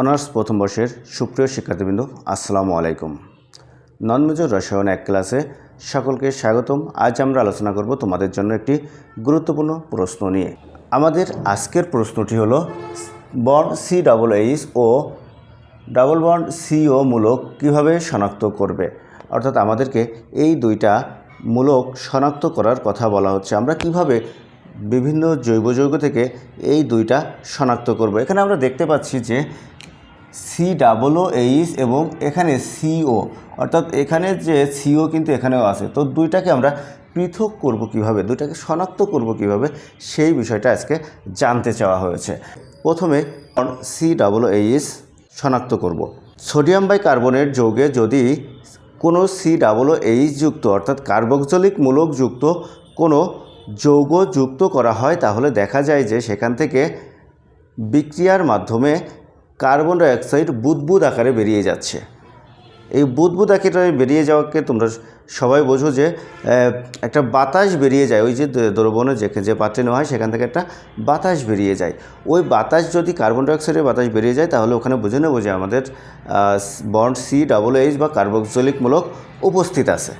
Honours প্রথম বর্ষের সুপ্রিয় শিক্ষার্থীবৃন্দ, আসসালামু আলাইকুম। নন মেজর রসায়ন এক ক্লাসে সকলকে স্বাগতম। আজ আমরা আলোচনা করব তোমাদের জন্য একটি গুরুত্বপূর্ণ প্রশ্ন নিয়ে। আমাদের আজকের প্রশ্নটি হলো bond C double H O double bond CO মূলক কীভাবে শনাক্ত করবে? অর্থাৎ আমাদেরকে এই দুইটা মূলক শনাক্ত করার কথা বলা হচ্ছে। আমরা কীভাবে বিভিন্ন জৈব যৌগ থেকে এই দুইটা শনাক্ত করব? এখানে আমরা দেখতে পাচ্ছি যে সি ডাবলও এইচ এবং এখানে সিও অর্থাৎ এখানে যে সিও কিন্তু এখানেও আছে। তো দুইটাকে আমরা পৃথক করব কীভাবে, দুইটাকে শনাক্ত করব কীভাবে, সেই বিষয়টা আজকে জানতে চাওয়া হয়েছে। প্রথমে সি ডাবল এইচ শনাক্ত করব। সোডিয়াম বাই কার্বনেট যোগে যদি কোনো সি ডাবল এইচ যুক্ত, অর্থাৎ কার্বক্সলিক মূলক যুক্ত কোনো যৌগ যুক্ত করা হয়, তাহলে দেখা যায় যে সেখান থেকে বিক্রিয়ার মাধ্যমে কার্বন ডাইঅক্সাইড বুদবুদ আকারে বেরিয়ে যাচ্ছে। এই বুদবুদ আকারে বেরিয়ে যাওয়াকে তোমরা সবাই বোঝো যে একটা বাতাস বেরিয়ে যায়, ওই যে দ্রবণে যে যে পাত্রে নেওয়া হয় সেখান থেকে একটা বাতাস বেরিয়ে যায়। ওই বাতাস যদি কার্বন ডাইঅক্সাইডের বাতাস বেরিয়ে যায়, তাহলে ওখানে বুঝে নেব যে আমাদের বন্ড সি ডাবল এইচ বা কার্বক্সলিকমূলক উপস্থিত আছে।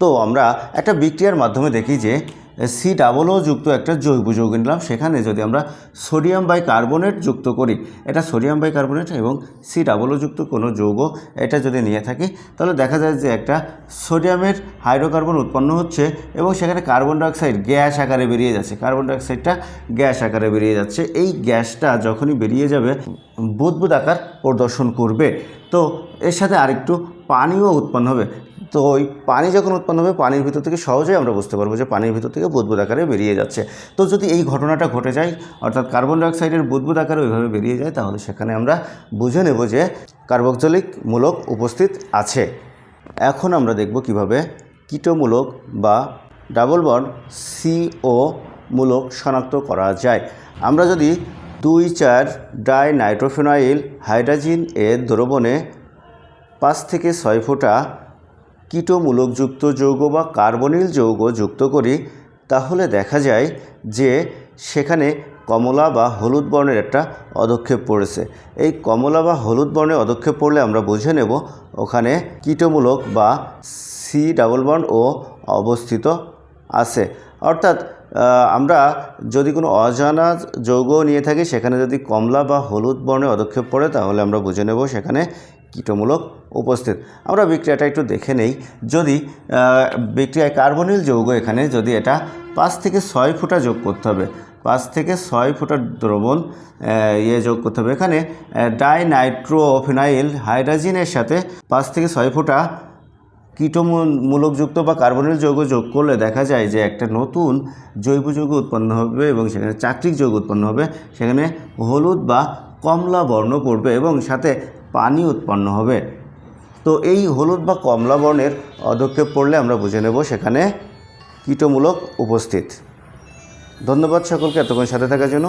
তো আমরা একটা বিক্রিয়ার মাধ্যমে দেখি যে সি ডাবলও যুক্ত একটা জৈব যৌগ নিলাম। সেখানে যদি আমরা সোডিয়াম বাই কার্বনেট যুক্ত করি, এটা সোডিয়াম বাই কার্বনেট এবং সি ডাবলও যুক্ত কোনো যৌগ, এটা যদি নিয়ে থাকি, তাহলে দেখা যায় যে একটা সোডিয়ামের হাইড্রোকার্বন উৎপন্ন হচ্ছে এবং সেখানে কার্বন ডাইঅক্সাইড গ্যাস আকারে বেরিয়ে যাচ্ছে। কার্বন ডাইঅক্সাইডটা গ্যাস আকারে বেরিয়ে যাচ্ছে। এই গ্যাসটা যখনই বেরিয়ে যাবে বুদবুদ আকার প্রদর্শন করবে। তো এর সাথে আরেকটু পানিও উৎপন্ন হবে। তো ওই পানি যখন উৎপন্ন হবে, পানির ভিতর থেকে সহজেই আমরা বুঝতে পারব যে পানির ভিতর থেকে বুদবুদ আকারে বেরিয়ে যাচ্ছে। তো যদি এই ঘটনাটা ঘটে যায়, অর্থাৎ কার্বন ডাইঅক্সাইডের বুদবুদ আকারে ওইভাবে বেরিয়ে যায়, তাহলে সেখানে আমরা বুঝে নেব যে কার্বক্সলিক মূলক উপস্থিত আছে। এখন আমরা দেখব কীভাবে কীটমূলক বা ডাবল বন্ড সিও মূলক শনাক্ত করা যায়। আমরা যদি দুই চার ডাই নাইট্রোফেনাইল হাইড্রোজিন এর দ্রবণে পাঁচ থেকে ছয় ফোঁটা কীটমূলকযুক্ত যৌগ বা কার্বনিল যৌগ যুক্ত করি, তাহলে দেখা যায় যে সেখানে কমলা বা হলুদ বর্ণের একটা অদক্ষেপ পড়েছে। এই কমলা বা হলুদ বর্ণের অদক্ষেপ পড়লে আমরা বুঝে নেব ওখানে কীটমূলক বা সি ডাবল বন্ড ও অবস্থিত আছে। অর্থাৎ আমরা যদি কোনো অজানা যৌগ নিয়ে থাকি, সেখানে যদি কমলা বা হলুদ বর্ণে অদক্ষেপ পড়ে, তাহলে আমরা বুঝে নেব সেখানে কীটমূলক উপস্থিত। আমরা বিক্রিয়াটা একটু দেখে নেই। যদি বিক্রিয়ায় কার্বনিল যৌগ এখানে যদি এটা পাঁচ থেকে ছয় ফুটা যোগ করতে হবে, পাঁচ থেকে ছয় ফুটা দ্রবণ ইয়ে যোগ করতে হবে। এখানে ডাই নাইট্রোফিনাইল হাইড্রোজিনের সাথে পাঁচ থেকে ছয় ফুটা কীটমূলকযুক্ত বা কার্বনিল যৌগ যোগ করলে দেখা যায় যে একটা নতুন জৈব যৌগ উৎপন্ন হবে এবং সেখানে চাকরিক যৌগ উৎপন্ন হবে। সেখানে হলুদ বা কমলা বর্ণ পড়বে এবং সাথে পানি উৎপন্ন হবে। তো এই হলুদ বা কমলা বর্ণের অধক্ষেপ পড়লে আমরা বুঝে নেব সেখানে কীটমূলক উপস্থিত। ধন্যবাদ সকলকে এতক্ষণ সাথে থাকার জন্য।